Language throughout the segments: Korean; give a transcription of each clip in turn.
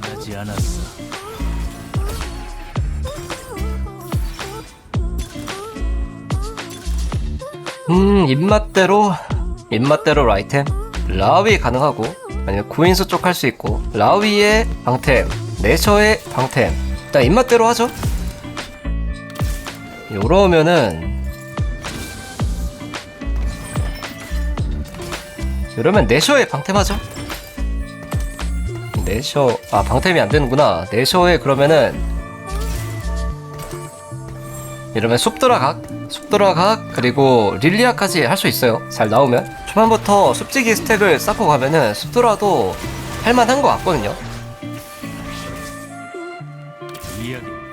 하지 않았어. 음 입맛대로 입맛대로 라이템? 라위 가능하고 아니면 구인수 쪽 할 수 있고 라위의 방템 내셔의 방템. 일단 입맛대로 하죠. 요러면은 이러면 내셔의 방템 하죠. 내셔 아 방템이 안 되는구나. 내셔의 그러면은 이러면 숲드라각 숲드라각 그리고 릴리아까지 할 수 있어요. 잘 나오면. 초반부터 숲지기 스택을 쌓고 가면은 숲드라도 할만한 것 같거든요.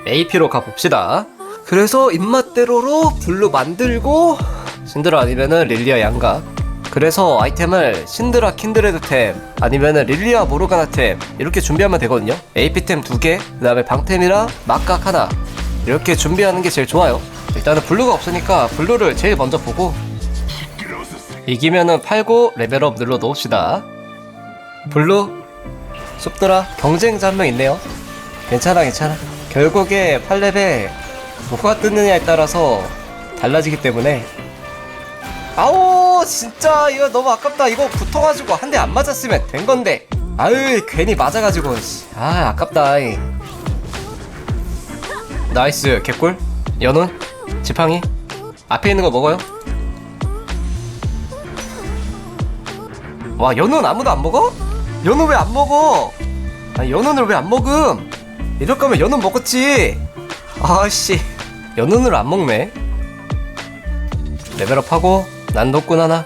AP로 가봅시다. 그래서 입맛대로로 블루 만들고 신드라 아니면은 릴리아 양각 그래서 아이템을 신드라 킨드레드템 아니면은 릴리아 모르가나템 이렇게 준비하면 되거든요. AP템 두개 그 다음에 방템이랑 막각 하나. 이렇게 준비하는 게 제일 좋아요. 일단은 블루가 없으니까 블루를 제일 먼저 보고 이기면은 팔고 레벨업 눌러 놓읍시다. 블루 숲드라 경쟁자 한 명 있네요. 괜찮아 괜찮아. 결국에 8렙에 뭐가 뜨느냐에 따라서 달라지기 때문에. 아 우 진짜 이거 너무 아깝다 이거 붙어가지고 한 대 안 맞았으면 된 건데 아유 괜히 맞아가지고 씨. 아 아깝다 이. 나이스 개꿀 연운 지팡이 앞에 있는 거 먹어요 와 연운 아무도 안 먹어? 연운 왜 안 먹어? 아 연운을 왜 안 먹음? 이럴 거면 연운 먹었지. 아씨, 연운을 안 먹네. 레벨업하고 난독군 하나.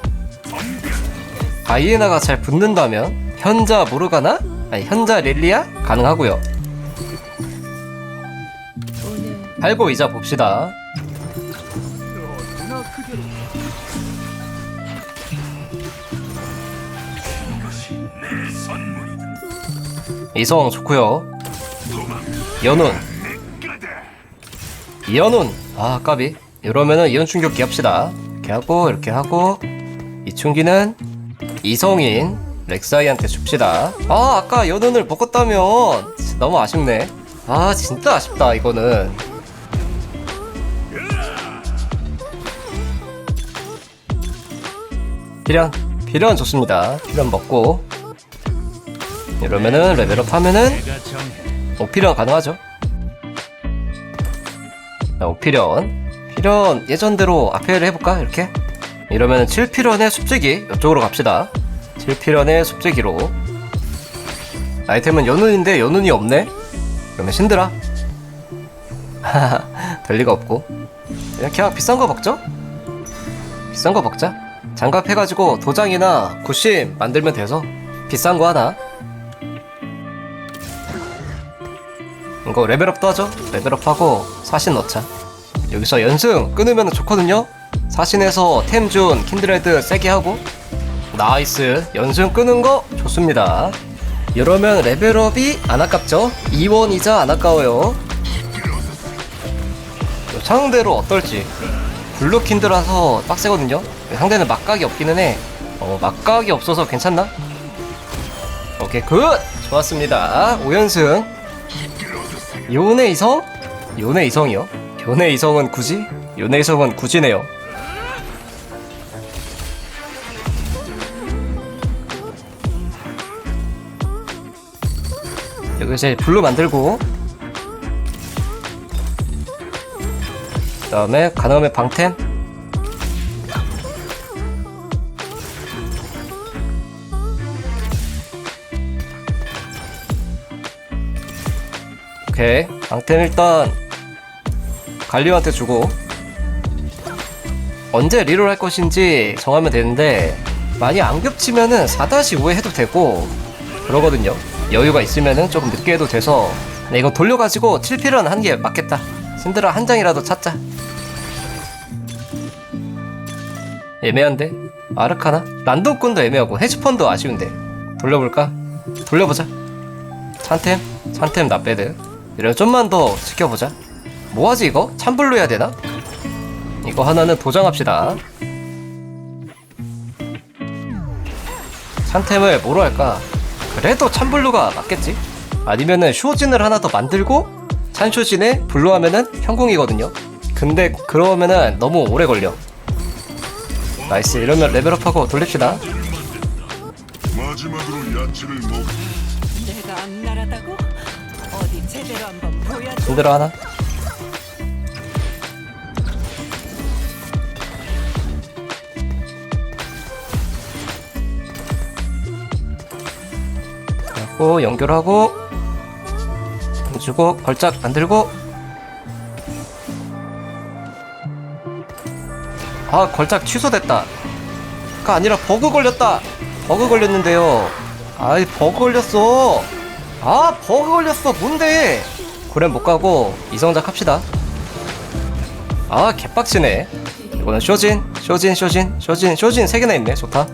아이에나가 잘 붙는다면 현자 모르가나? 아니 현자 릴리아 가능하고요. 팔고 이자 봅시다. 이성 좋고요. 연운 연운 아 까비 이러면은 이온 충격기 합시다 이렇게 하고 이렇게 하고 이 충기는 이성인 렉사이한테 줍시다 아 아까 연운을 먹었다면 너무 아쉽네 아 진짜 아쉽다 이거는 비련 비련 좋습니다 비련 먹고 이러면은 레벨업 하면은. 오피련 가능하죠? 자, 오피련. 피련 예전대로 앞에를 해볼까? 이렇게? 이러면 7피련의 숲지기 이쪽으로 갑시다. 7피련의 숲지기로. 아이템은 연운인데 연운이 없네? 그러면 신드라. 별 리가 없고. 그냥 그냥 비싼 거 먹죠? 비싼 거 먹자. 장갑 해가지고 도장이나 구심 만들면 돼서 비싼 거 하나. 이거 레벨업도 하죠? 레벨업하고 사신 넣자 여기서 연승 끊으면 좋거든요? 사신에서 템준 킨드레드 세게 하고 나이스 연승 끄는 거 좋습니다 이러면 레벨업이 안 아깝죠? 2원이자 안 아까워요 상대로 어떨지 블루 킨드라서 빡세거든요? 상대는 막각이 없기는 해 어, 막각이 없어서 괜찮나? 오케이 굿! 좋았습니다 5연승 요네 이성? 요네 이성이요? 요네 이성은 굳이? 요네 이성은 굳이네요. 여기 이제 블루 만들고 그 다음에 가능하면 방템 오케이 방템 일단 갈리오한테 주고 언제 리롤 할 것인지 정하면 되는데 많이 안 겹치면은 4-5에 해도 되고 그러거든요 여유가 있으면은 조금 늦게 해도 돼서 근데 이거 돌려가지고 7필은 한게 맞겠다 신드라 한 장이라도 찾자 애매한데? 아르카나? 란dom꾼도 애매하고 헤즈펀도 아쉬운데 돌려볼까? 돌려보자 찬템? 찬템 나빼드 이러면 좀만 더 지켜보자 뭐하지 이거? 찬불로 해야 되나? 이거 하나는 도장합시다 찬템을 뭐로 할까? 그래도 찬블루가 맞겠지? 아니면은 쇼진을 하나 더 만들고 찬쇼진에 블루 하면은 현궁이거든요. 근데 그러면은 너무 오래 걸려. 나이스 이러면 레벨업하고 돌립시다. 마지막으로 야채를 먹 내가 악랄하다 고? 어디 제대로 한번 보여줘. 힘들어 하나? 하고 연결하고 주고 걸작 만들고 아 걸작 취소됐다. 가 아니라 버그 걸렸다. 버그 걸렸는데요. 아이 버그 걸렸어. 아 버그 걸렸어. 뭔데? 고렘 못 가고 이성작 합시다. 아 개빡치네. 이거는 쇼진 쇼진 쇼진 쇼진 쇼진 3개나 있네. 좋다.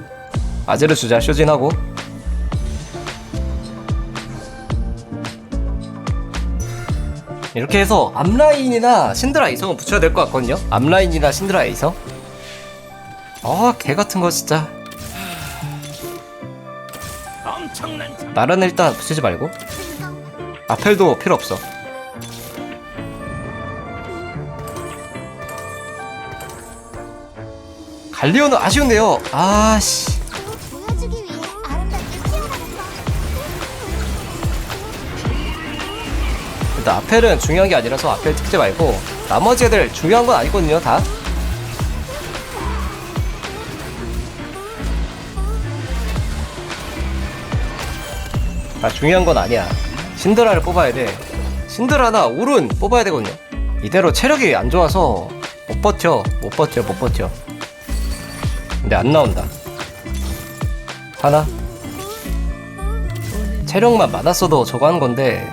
아제를 주자. 쇼진하고 이렇게 해서 앞라인이나 신드라 이성은 붙여야 될 것 같거든요. 앞라인이나 신드라 이성. 아 개같은 거 진짜. 나는 일단 붙이지 말고. 아펠도 필요 없어. 갈리오는 아쉬운데요. 아씨 일단 아펠은 중요한 게 아니라서 아펠 찍지 말고 나머지 애들 중요한 건 아니거든요 다 아, 중요한 건 아니야. 신드라를 뽑아야 돼. 신드라나 오른 뽑아야 되거든요. 이대로 체력이 안 좋아서 못 버텨, 못 버텨, 못 버텨. 근데 안 나온다. 하나? 체력만 많았어도 저거 하는 건데.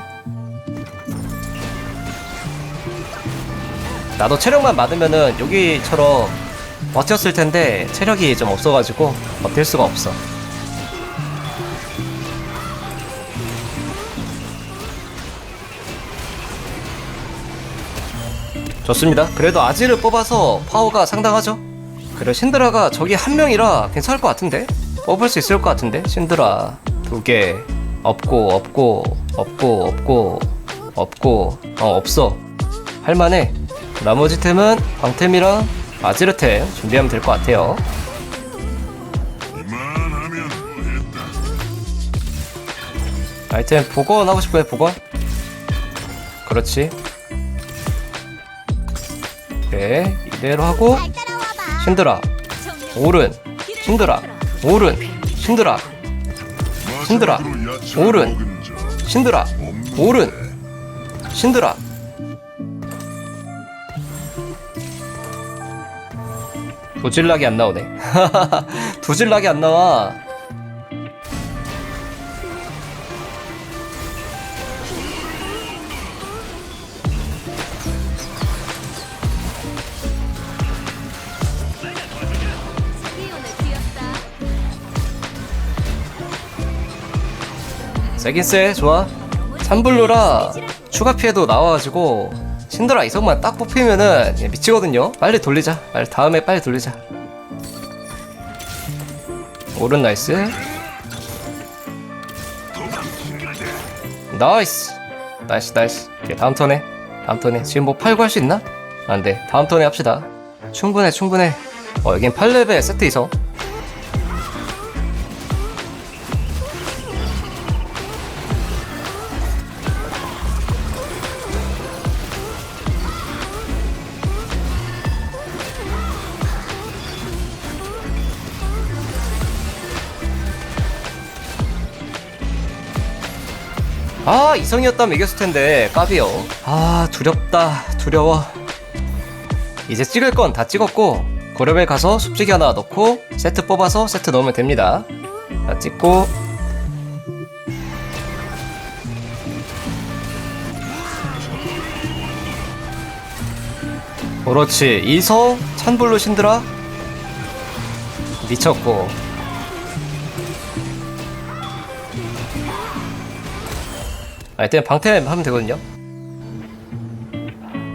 나도 체력만 많으면은 여기처럼 버텼을 텐데 체력이 좀 없어가지고 버틸 수가 없어. 좋습니다. 그래도 아지를 뽑아서 파워가 상당하죠. 그래 신드라가 저기 한 명이라 괜찮을 것 같은데 뽑을 수 있을 것 같은데 신드라 두 개 없고 없고 없고 없고 없고 어 없어 할만해. 나머지 템은 광템이랑 아지르템 준비하면 될 것 같아요. 아이템 복원 하고 싶어요 복원. 그렇지. 오케이 이대로 하고. 신드라 오른 신드라 오른 신드라 신드라 오른 신드라 오른 신드라 도질락이 안 나오네. 도질락이 안 나와. 세긴 세 좋아. 산블루라. 추가 피해도 나와가지고 신드라 이성만 딱 뽑히면은 얘 미치거든요. 빨리 돌리자. 빨리 다음에 빨리 돌리자. 오른 나이스. 나이스. 나이스 나이스. 다음 턴에. 다음 턴에. 지금 뭐 팔고 할 수 있나? 안돼. 다음 턴에 합시다. 충분해 충분해. 어 여긴 8레벨 세트 이성 아 이성이었다면 이겼을 텐데 까비요. 아 두렵다 두려워. 이제 찍을 건 다 찍었고 고렙에 가서 숲지기 하나 넣고 세트 뽑아서 세트 넣으면 됩니다. 자 찍고. 그렇지 이성 찬블루 신드라 미쳤고 아, 일단 방템 하면 되거든요.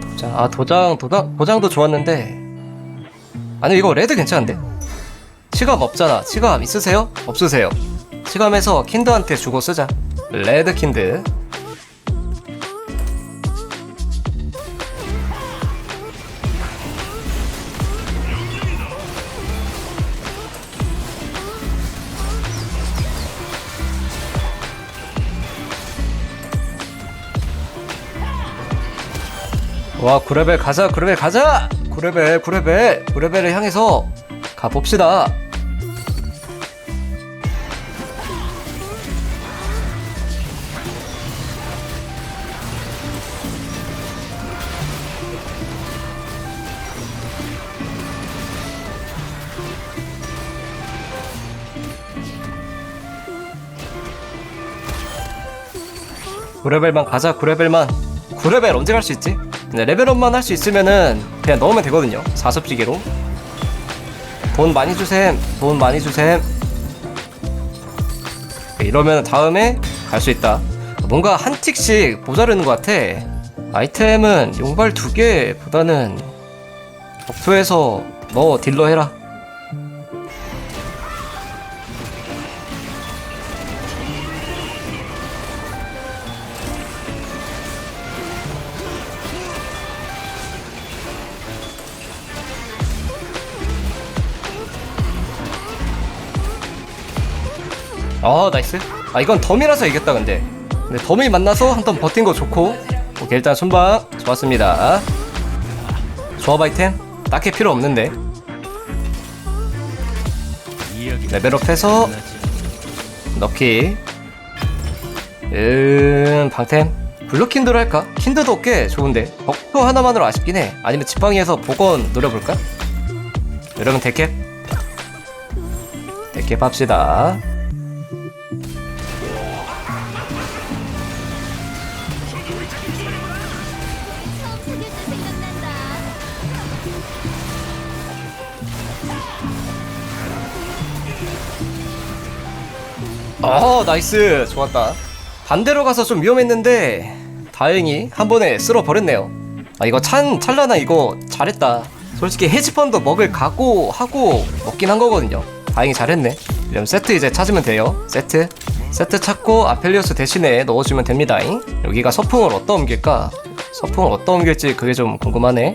도장, 아, 도장, 도장, 도장도 좋았는데. 아니, 이거 레드 괜찮은데? 치감 없잖아. 치감 있으세요? 없으세요? 치감해서 킨드한테 주고 쓰자 레드 킨드 와 9레벨 가자 9레벨 가자! 9레벨 9레벨 9레벨을 향해서 가봅시다. 구레벨만 가자 9레벨만. 9레벨 언제 갈 수 있지? 근데 레벨업만 할 수 있으면은 그냥 넣으면 되거든요. 사섭지기로. 돈 많이 주셈 돈 많이 주셈. 이러면 다음에 갈 수 있다. 뭔가 한 틱씩 모자르는 것 같아. 아이템은 용발 두 개보다는 격투에서 너 딜러 해라 아 나이스. 아 이건 덤이라서 이겼다 근데. 근데 덤이 만나서 한번 버틴 거 좋고. 오케이 일단 순방 좋았습니다. 조합 아이템 딱히 필요 없는데. 레벨업해서 넣기. 음 방템. 블루 킨드로 할까? 킨드도 꽤 좋은데. 벽도 하나만으로 아쉽긴 해. 아니면 지팡이에서 복원 노려볼까? 이러면 데캡. 데캡 합시다 어 나이스. 좋았다. 반대로 가서 좀 위험했는데 다행히 한 번에 쓸어 버렸네요. 아 이거 찬 찰나나 이거 잘했다. 솔직히 헤지펀드 먹을 각오 하고 먹긴 한 거거든요. 다행히 잘했네. 이러면 세트 이제 찾으면 돼요. 세트. 세트 찾고 아펠리오스 대신에 넣어주면 됩니다. 여기가 서풍을 어디다 옮길까? 서풍을 어디다 옮길지 그게 좀 궁금하네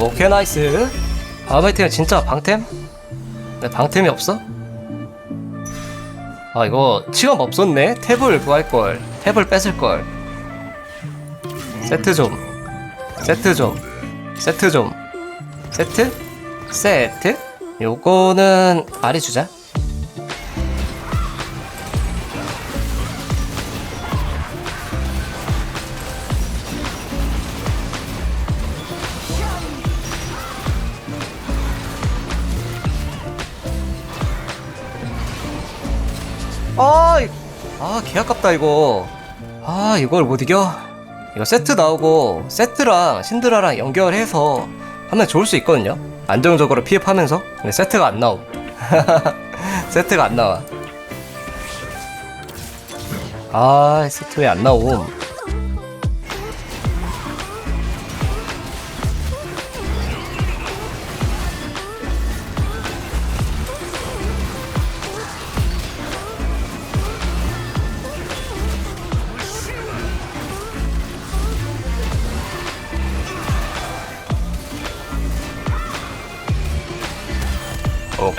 오케이 나이스 아이템은 진짜 방템? 네 방템이 없어? 아 이거 치감 없었네 탭을 구할걸 탭을 뺏을걸 세트 좀 세트 좀 세트 좀 세트? 세트? 요거는 아리 주자 아, 이- 아, 개 아깝다, 이거. 아, 이걸 못 이겨? 이거 세트 나오고, 세트랑 신드라랑 연결해서 하면 좋을 수 있거든요? 안정적으로 피입하면서. 근데 세트가 안 나옴. 세트가 안 나와. 아, 세트 왜 안 나옴?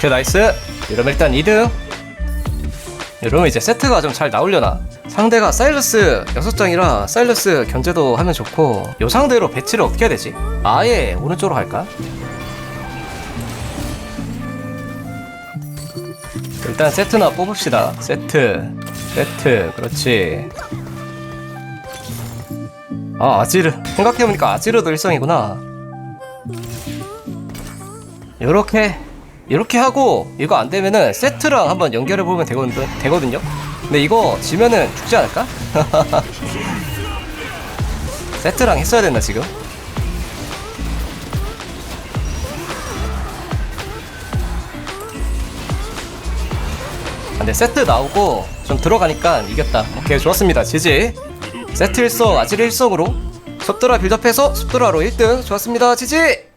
오케이 나이스. 이러면 일단 2등 이러면 이제 세트가 좀 잘 나오려나? 상대가 사일러스 6장이라 사일러스 견제도 하면 좋고 요 상대로 배치를 어떻게 해야 되지? 아예 오른쪽으로 갈까? 일단 세트나 뽑읍시다. 세트 세트 그렇지. 아 아지르. 생각해보니까 아지르도 일성이구나. 요렇게 이렇게 하고 이거 안 되면은 세트랑 한번 연결해 보면 되거든, 되거든요. 근데 이거 지면은 죽지 않을까? 세트랑 했어야 된다 지금. 근데 세트 나오고 좀 들어가니까 이겼다. 오케이 좋았습니다. 지지. 세트 일성 아질 일성으로 섭드라 빌드업해서 섭드라로 1등 좋았습니다. 지지.